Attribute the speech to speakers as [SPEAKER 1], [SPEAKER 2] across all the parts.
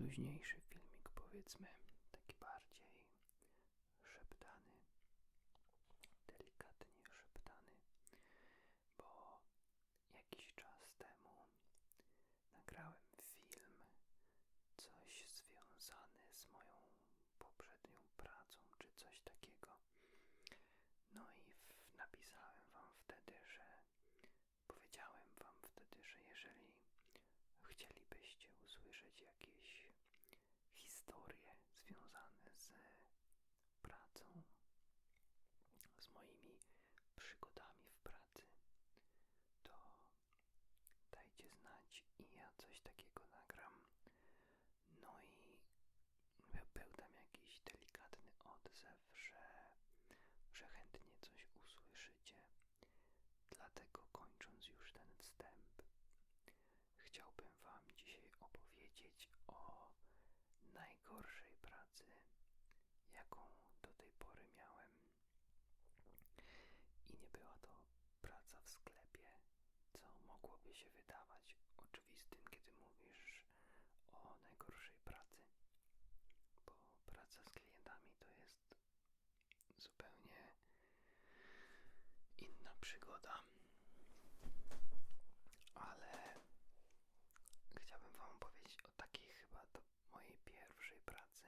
[SPEAKER 1] luźniejszy filmik, powiedzmy, taki bardziej szeptany, delikatnie szeptany, bo jakiś czas temu nagrałem film, coś związane z moją poprzednią pracą, czy coś takiego. No i w, napisałem Wam wtedy, że powiedziałem Wam wtedy, że jeżeli chcielibyście usłyszeć jakieś historie związane z pracą, z moimi przygodami w pracy, to dajcie znać i ja coś takiego nagram. No i był tam jakiś delikatny odzew, że, że chętnie coś usłyszycie. Dlatego kończąc już ten wstęp, chciałbym Wam dzisiaj opowiedzieć o najgorszej pracy, jaką do tej pory miałem. I nie była to praca w sklepie, co mogłoby się wydawać oczywistym, kiedy mówisz o najgorszej pracy, bo praca z klientami to jest zupełnie inna przygoda. Ale chciałbym Wam powiedzieć o takiej chyba to mojej pierwszej pracy.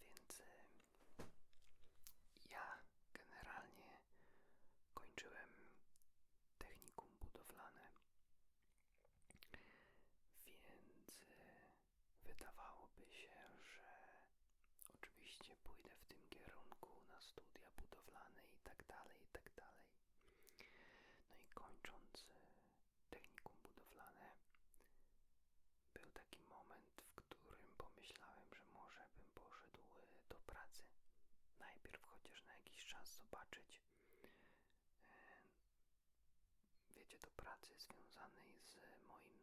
[SPEAKER 1] Więc y, ja generalnie kończyłem technikum budowlane, więc y, wydawałoby się, że oczywiście pójdę w tym kierunku na studia budowlane i tak dalej, i tak dalej. No i kończąc y, technikum budowlane, był taki moment, w którym pomyślałem, że może bym poszedł y, do pracy. Najpierw chociaż na jakiś czas zobaczyć, y, wiecie, do pracy związanej z moim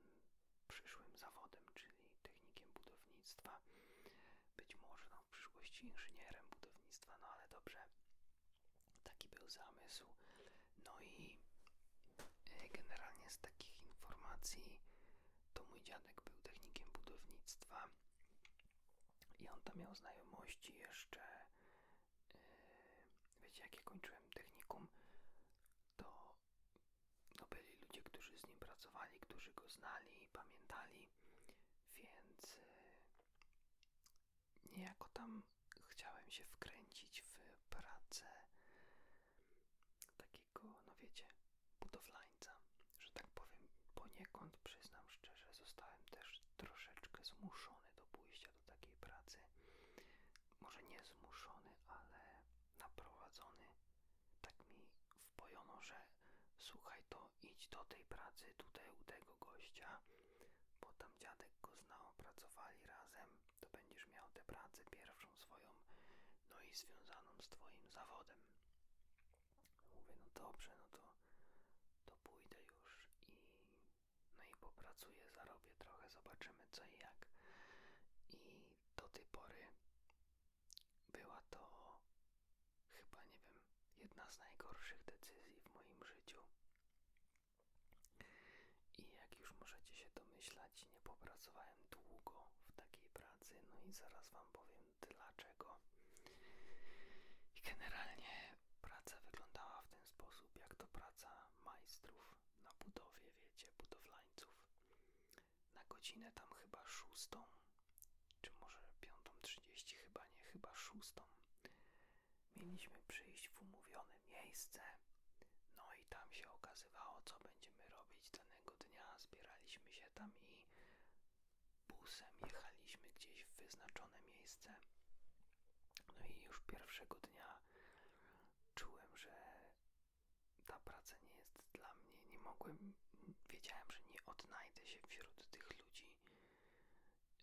[SPEAKER 1] przyszłym zawodem, czyli technikiem budownictwa. Być może no, w przyszłości inżynierem budownictwa, no ale dobrze. Taki był zamysł. No i y, generalnie z takich informacji to mój dziadek był technikiem budownictwa i on tam miał znajomości jeszcze wiecie jak ja kończyłem technikum to, to byli ludzie, którzy z nim pracowali, którzy go znali i pamiętali więc yy, niejako tam chciałem się wkręcić w pracę takiego, no wiecie, budowlańca, że tak powiem, poniekąd przyznam szczerze, zostałem też troszeczkę zmuszony do pójścia do takiej pracy. Może nie zmuszony, ale naprowadzony. Tak mi wpojono, że słuchaj to, idź do tej pracy tutaj u tego gościa, bo tam dziadek go znał, pracowali razem, to będziesz miał tę pracę pierwszą swoją, no związaną z twoim zawodem. Mówię, no dobrze, no to, to pójdę już i no i popracuję, zarobię trochę, zobaczymy co i jak. I do tej pory była to chyba, nie wiem, jedna z najgorszych decyzji w moim życiu. I jak już możecie się domyślać, nie popracowałem długo w takiej pracy, no i zaraz Wam powiem dlaczego. I generalnie praca wyglądała w ten sposób, jak to praca majstrów na budowie, wiecie, budowlańców. Na godzinę tam chyba szóstą, czy może piątą trzydzieści, chyba nie, chyba szóstą. Mieliśmy przyjść w umówione miejsce, no i tam się okazywało, co będziemy robić danego dnia. Zbieraliśmy się tam i busem jechaliśmy gdzieś w wyznaczone miejsce. No i już pierwszego dnia czułem, że ta praca nie jest dla mnie. Nie mogłem, wiedziałem, że nie odnajdę się wśród tych ludzi,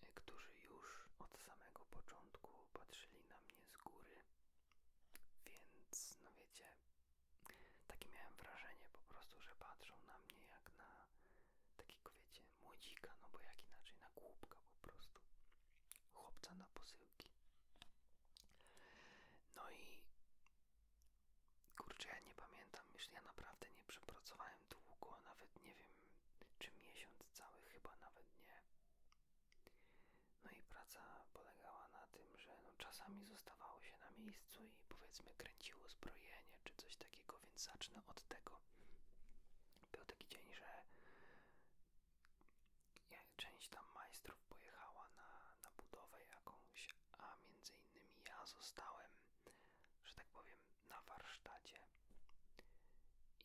[SPEAKER 1] y, którzy już od samego początku patrzyli na mnie z góry. Więc, no wiecie, takie miałem wrażenie po prostu, że patrzą na mnie jak na takiego, wiecie, młodzika, no bo jak inaczej, na głupka po prostu. Chłopca na posyłki. No i kurczę, ja nie pamiętam, już ja naprawdę nie przepracowałem długo, nawet nie wiem, czy miesiąc cały, chyba nawet nie. No i praca polegała na tym, że no, czasami zostawało się na miejscu i powiedzmy kręciło zbrojenie czy coś takiego, więc zacznę od tego. Był taki dzień, że część tam majstrów pojechała na, na budowę jakąś, a między zostałem, że tak powiem, na warsztacie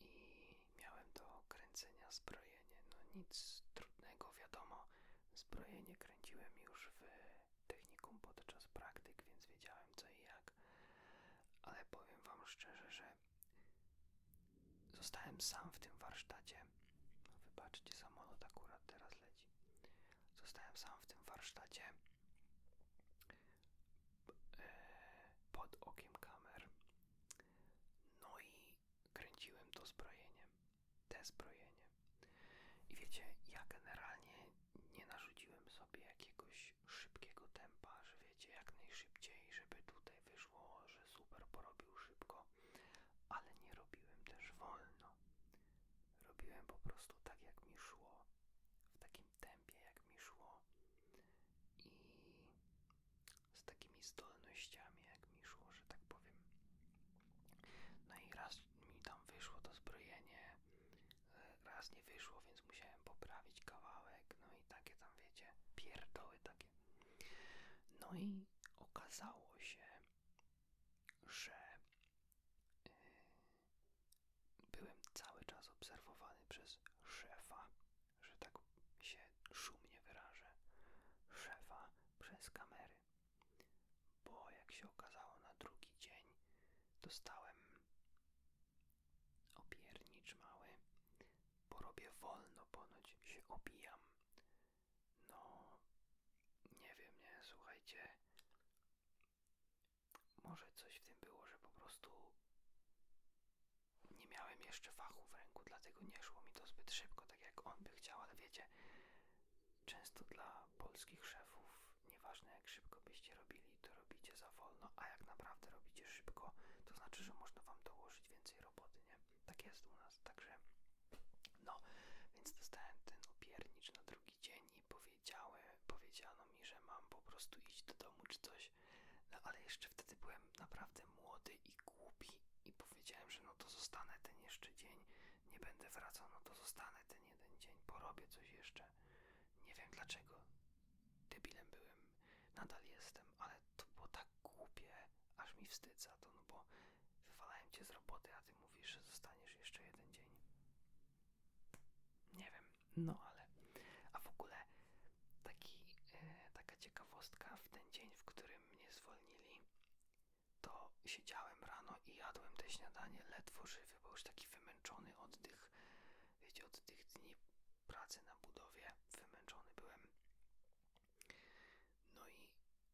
[SPEAKER 1] i miałem do kręcenia zbrojenie. No nic trudnego, wiadomo, zbrojenie kręciłem już w technikum podczas praktyk, więc wiedziałem co i jak. Ale powiem wam szczerze, że zostałem sam w tym warsztacie. Wybaczcie, samolot akurat teraz leci. Zostałem sam w tym warsztacie e, pod okiem kamer. No i kręciłem to zbrojenie, te zbrojenie. I wiecie, ja generalnie nie narzuciłem sobie jakiegoś szybkiego tempa, że wiecie, jak najszybciej, żeby tutaj wyszło, że super porobił szybko, ale nie robiłem też wolno. Robiłem po prostu tak, jak mi szło, w takim tempie, jak mi szło i z takimi zdolnościami, jak mi szło, że tak powiem. No i raz mi tam wyszło to zbrojenie, e, raz nie wyszło, więc musiałem poprawić kawałek, no i takie tam wiecie, pierdoły takie. No i okazało się, że yy, byłem cały czas obserwowany przez szefa, że tak się szumnie wyrażę, szefa przez kamery. Bo jak się okazało na drugi dzień, dostałem opiernicz mały, bo robię wolno, ponoć się opijam. No, nie wiem, nie, słuchajcie. Może coś w tym było, że po prostu nie miałem jeszcze fachu w ręku, dlatego nie szło mi to zbyt szybko, tak jak on by chciał, ale wiecie, często dla polskich szefów, nieważne jak szybko byście robili, to robicie za wolno, a jak naprawdę robicie szybko, to znaczy, że można wam dołożyć więcej roboty, nie? Tak jest u nas, także no, więc dostałem ten opiernicz na drugi dzień i powiedziałem, powiedziano mi, że mam po prostu iść do domu czy coś, no ale jeszcze wtedy byłem naprawdę młody i głupi i powiedziałem, że no to zostanę ten jeszcze dzień, nie będę wracał, no to zostanę ten jeden dzień, porobię coś jeszcze. Nie wiem dlaczego debilem byłem, nadal jestem, ale to było tak głupie, aż mi wstyd za to, no bo wywalałem cię z roboty, a ty mówisz, że zostaniesz jeszcze jeden dzień. Nie wiem, no ale, a w ogóle taki, e, taka ciekawostka w ten dzień, w którym mnie zwolnili, to siedziałem rano i jadłem te śniadanie ledwo żywy, bo już taki wymęczony od tych, wiecie, od tych dni pracy na budowie, wymęczony byłem. No i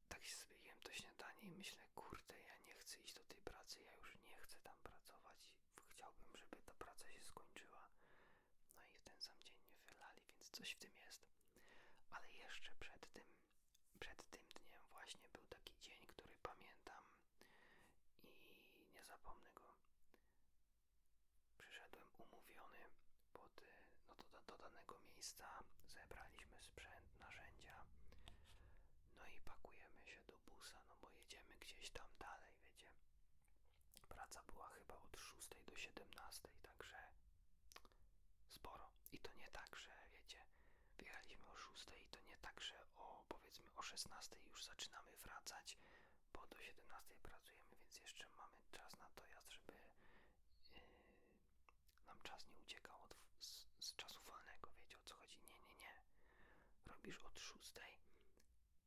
[SPEAKER 1] tak sobie jem to śniadanie i myślę, kurde, ja nie chcę iść do tej pracy, ja już nie chcę tam pracować. Chciałbym, żeby ta praca się skończyła. No i w ten sam dzień mnie wylali, więc coś w tym jest. Ale jeszcze przed tym, przed tym dniem właśnie był taki dzień, który pamiętam i nie zapomnę go. Przyszedłem umówiony pod, no do, do danego miejsca, zebraliśmy sprzęt, narzędzia, no i pakujemy się do busa, no bo jedziemy gdzieś tam dalej, wiecie. Praca była chyba od 6 do 17, także sporo. I to nie tak, że wiecie, wyjechaliśmy o 6 i to nie tak, że o powiedzmy o 16 już zaczynamy wracać, bo do 17 pracujemy, więc jeszcze mamy czas na dojazd, żeby yy, nam czas nie uciekał od, z, z czasu wolnego, wiecie o co chodzi? Nie, nie, nie. Robisz od 6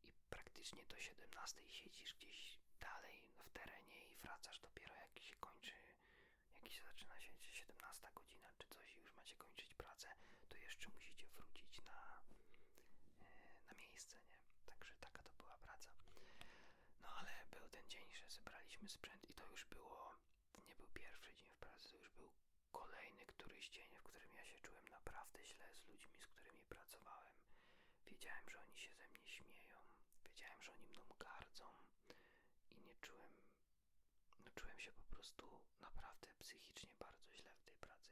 [SPEAKER 1] i praktycznie do 17 siedzisz gdzieś dalej w terenie i wracasz dopiero jak się kończy, jak się zaczyna się 17 godzina czy coś i już macie kończyć pracę, to jeszcze musicie wrócić na, e, na miejsce, nie? Także taka to była praca. No ale był ten dzień, że zebraliśmy sprzęt i to już było, nie był pierwszy dzień w pracy, to już był kolejny któryś dzień, w którym ja się czułem naprawdę źle z ludźmi. Wiedziałem, że oni się ze mnie śmieją, wiedziałem, że oni mną gardzą i nie czułem, no czułem się po prostu naprawdę psychicznie bardzo źle w tej pracy.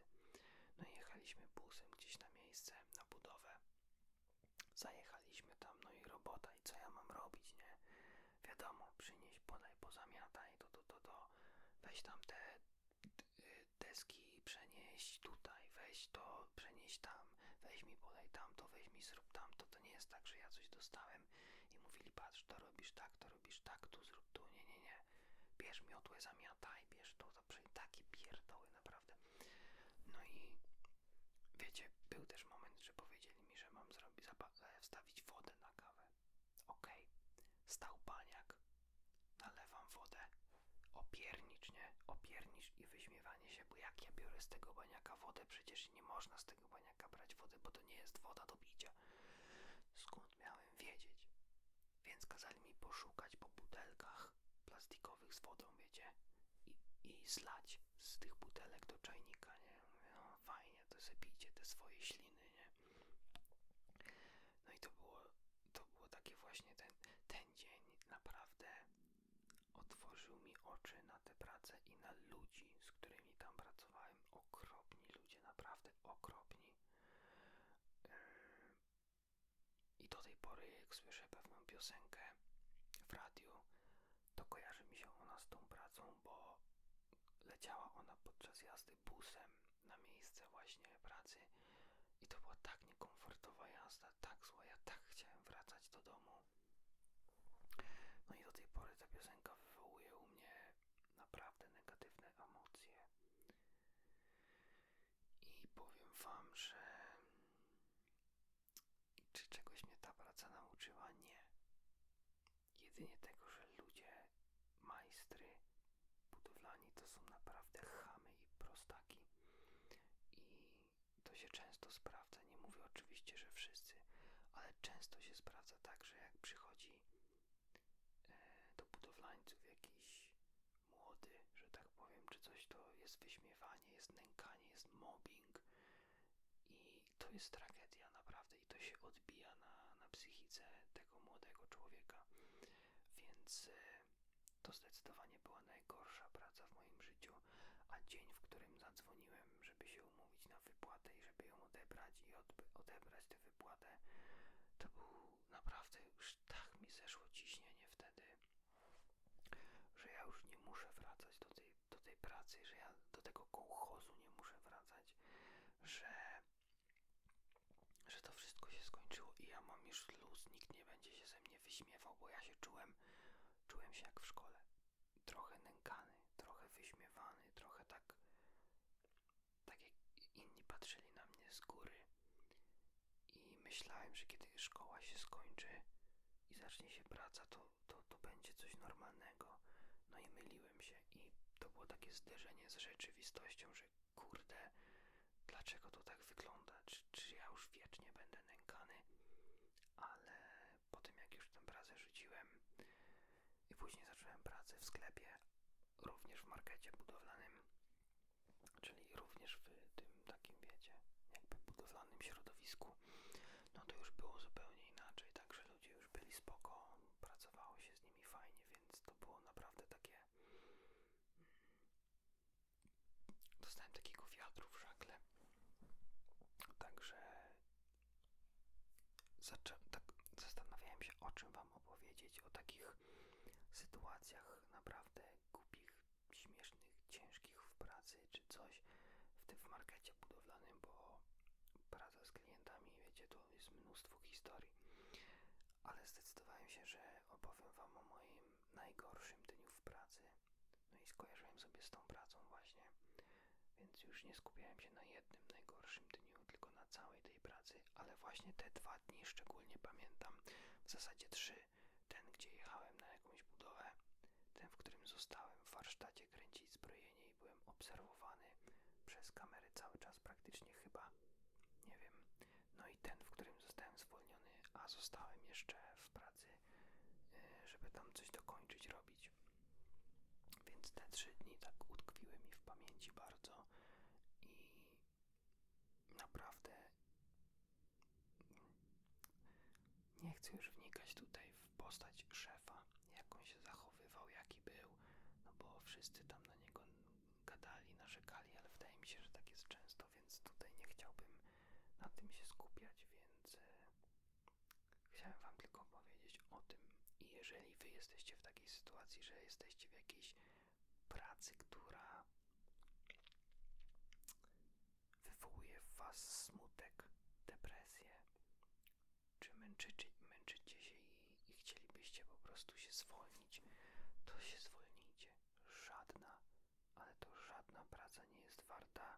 [SPEAKER 1] No i jechaliśmy busem gdzieś na miejsce, na budowę. Zajechaliśmy tam, no i robota, i co ja mam robić? przynieś, podaj, pozamiataj, to, to, to, to. Weź tam te y, deski, przenieś tutaj, weź to, przenieś tam, weź mi podaj tamto, weź mi zrób tamto. Tak, że ja coś dostałem i mówili, patrz, to robisz tak, to robisz tak, tu zrób tu, nie, nie, nie. Bierz miotłę, zamiataj, bierz to, to, takie pierdoły, naprawdę. No i wiecie, był też moment, że powiedzieli mi, że mam zrobić, e, wstawić wodę na kawę. Okej, stał baniak, nalewam wodę, opiernicz, nie? Opiernicz i wyśmiewanie się, bo jak ja biorę z tego baniaka wodę, przecież nie można z tego baniaka brać wody, bo to nie jest woda do picia. Skąd miałem wiedzieć? Więc kazali mi poszukać po butelkach plastikowych z wodą, wiecie? I, i zlać z tych butelek do czajnika, nie? Mówię, no fajnie, to sobie pijcie te swoje śliny, nie? No i to było, to było takie właśnie ten, ten dzień naprawdę otworzył mi oczy na tę pracę i na ludzi, z którymi tam pracowałem. Okropni ludzie, naprawdę okropni. Yy, I do tej pory, jak słyszę pewną piosenkę w radiu, to kojarzy mi się ona z tą pracą, bo leciała ona podczas jazdy busem na miejsce właśnie pracy i to była tak niekomfortowa jazda, tak zła, ja tak chciałem wracać do domu. No i do tej pory ta piosenka wywołuje u mnie naprawdę negatywne emocje. I powiem wam, że czy czegoś mnie ta praca nauczyła? Nie. Jedynie tego, że ludzie, majstry, budowlani to są naprawdę chamy i prostaki. I to się często sprawdza. Nie mówię oczywiście, że wszyscy, ale często się sprawdza tak, że jak przychodzi e, do budowlańców jakiś młody, że tak powiem, czy coś, to jest wyśmiewanie, jest nękanie, jest mobbing. I to jest tragedia naprawdę i to się odbija na, na psychice tego młodego człowieka. Więc e, to zdecydowanie była najgorsza praca w moim życiu, a dzień, w którym zadzwoniłem, żeby się umówić na wypłatę i żeby ją odebrać tę wypłatę, to był naprawdę już tak mi zeszło ciśnienie wtedy, że ja już nie muszę wracać do tej, do tej pracy, że ja do tego kołchozu nie muszę wracać, że że to wszystko się skończyło i ja mam już luz, nikt nie będzie się ze mnie wyśmiewał, bo ja się czułem, czułem się jak w szkole. Trochę nękany, trochę wyśmiewany, trochę tak, tak jak inni patrzyli na mnie z góry. I myślałem, że kiedy szkoła się skończy i zacznie się praca, to, to, to będzie coś normalnego. No i myliłem się i to było takie zderzenie z rzeczywistością, że kurde, dlaczego to tak wygląda? Czy, czy ja już wiecznie będę nękany? Ale po tym jak już tę pracę rzuciłem i później zacząłem pracę w sklepie, również w markecie budowlanym, czyli również w tym takim, wiecie, jakby budowlanym środowisku, było zupełnie inaczej, także ludzie już byli spoko, pracowało się z nimi fajnie, więc to było naprawdę takie mm, dostałem takiego wiatru w żagle. Także tak zastanawiałem się o czym wam opowiedzieć o takich sytuacjach naprawdę głupich, śmiesznych, ciężkich w pracy czy coś w tym w markecie budowlanym, bo praca z klientami, wiecie, to jest mnóstwo historii. Ale zdecydowałem się, że opowiem Wam o moim najgorszym dniu w pracy. No i skojarzyłem sobie z tą pracą właśnie. Więc już nie skupiałem się na jednym najgorszym dniu, tylko na całej tej pracy. Ale właśnie te dwa dni szczególnie pamiętam. W zasadzie trzy. Ten, gdzie jechałem na jakąś budowę. Ten, w którym zostałem w warsztacie kręcić zbrojenie i byłem obserwowany przez kamery cały czas praktycznie chyba. Nie wiem. No i ten, w którym zostałem zwolniony, a zostałem jeszcze w pracy, e, żeby tam coś dokończyć robić. Więc te trzy dni tak utkwiły mi w pamięci bardzo i naprawdę nie chcę już wnikać tutaj w postać szefa, jak on się zachowywał, jaki był, no bo wszyscy tam na niego gadali, narzekali, ale wydaje mi się, że tak jest często, więc tutaj nie chciałbym na tym się skupiać, chciałem Wam tylko powiedzieć o tym. I jeżeli wy jesteście w takiej sytuacji, że jesteście w jakiejś pracy, która wywołuje w was smutek, depresję, czy męczycie, męczycie się i, i chcielibyście po prostu się zwolnić, to się zwolnijcie. Żadna, ale to żadna praca nie jest warta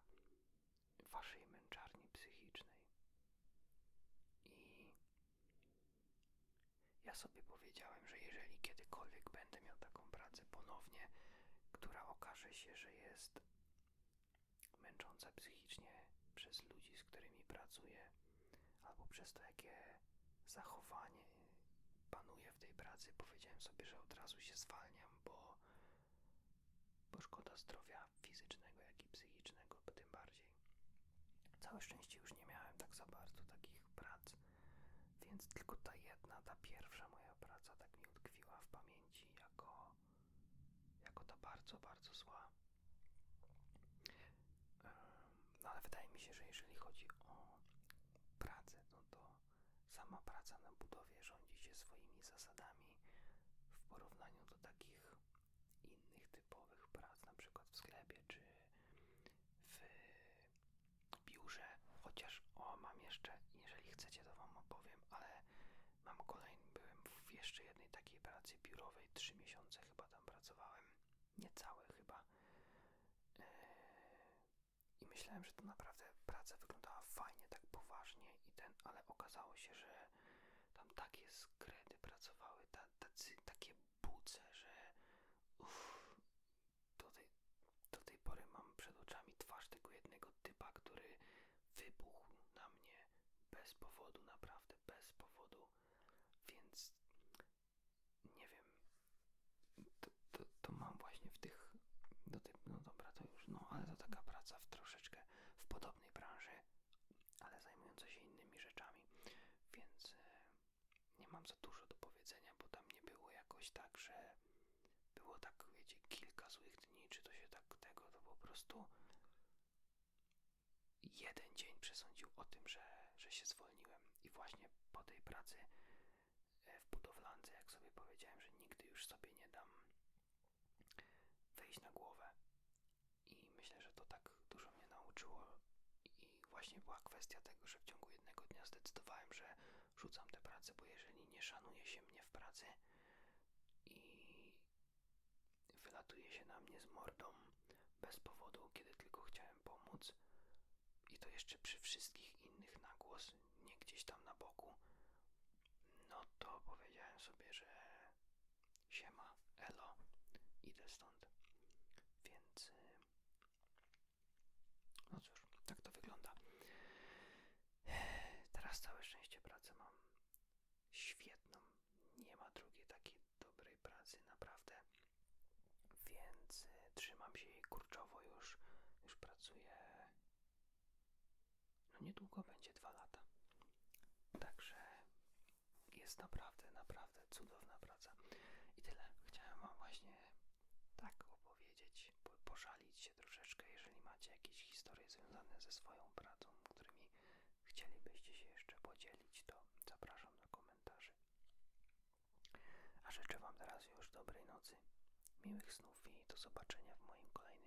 [SPEAKER 1] waszej męczarni psychicznej. I ja sobie powiedziałem, że jeżeli kiedykolwiek będę miał taką pracę ponownie, która okaże się, że jest męcząca psychicznie przez ludzi, z którymi pracuję, albo przez to, jakie zachowanie panuje w tej pracy, powiedziałem sobie, że od razu się zwalniam, bo, bo szkoda zdrowia fizycznego, jak i psychicznego, tym bardziej. Całe szczęście już nie miałem tak za bardzo takich prac, więc tylko ta jedna, ta pierwsza moja praca tak mi utkwiła w pamięci jako, jako ta bardzo, bardzo zła. No ale wydaje mi się, że jeżeli chodzi o pracę, no to sama praca na budowie rządzi się swoimi zasadami w porównaniu do takich innych typowych prac, na przykład w sklepie czy w biurze. Chociaż o, mam jeszcze, jeżeli chcecie, to wam opowiem, ale mam kolejny, byłem w jeszcze jednej takiej pracy biurowej, trzy miesiące chyba tam pracowałem, niecałe chyba. Eee, I myślałem, że to naprawdę praca wyglądała fajnie, tak poważnie i ten, ale okazało się, że tam takie skredy pracowały, ta, tacy, takie buce, że uff, do tej, do tej pory mam przed oczami twarz tego jednego typa, który wybuchł na mnie bez powodu, naprawdę bez powodu, więc nie wiem, to, to, to mam właśnie w tych, do tej, no dobra, to już, no ale to taka praca w troszeczkę w podobnej branży, ale zajmująca się innymi rzeczami, więc e, nie mam za dużo do powiedzenia, bo tam nie było jakoś tak, że było tak, wiecie, kilka złych dni, czy to się tak tego, to po prostu jeden dzień przesądził o tym, że, że się zwolniłem. I właśnie po tej pracy e, w budowlance, jak sobie powiedziałem, że nigdy już sobie nie dam wejść na głowę. I myślę, że to tak dużo mnie nauczyło. I właśnie była kwestia tego, że w ciągu jednego dnia zdecydowałem, że rzucam tę pracę, bo jeżeli szanuje się mnie w pracy i wylatuje się na mnie z mordą bez powodu, kiedy tylko chciałem pomóc. I to jeszcze przy wszystkich innych na głos, nie gdzieś tam na boku, no to powiedziałem sobie, że siema, elo, idę stąd. Więc y, no cóż, tak to wygląda. Teraz całe szczęście pracę mam świetną. Nie ma drugiej takiej dobrej pracy, naprawdę. Więc y, trzymam się jej kurczowo już. Już pracuję. No niedługo będzie dwa lata. Także jest naprawdę, naprawdę cudowna praca. I tyle. Chciałem Wam właśnie tak opowiedzieć, po, pożalić się troszeczkę, jeżeli macie jakieś historie związane ze swoją pracą, którymi chcielibyście się jeszcze podzielić, to zapraszam do komentarzy. A życzę Wam teraz już dobrej nocy, miłych snów i do zobaczenia w moim kolejnym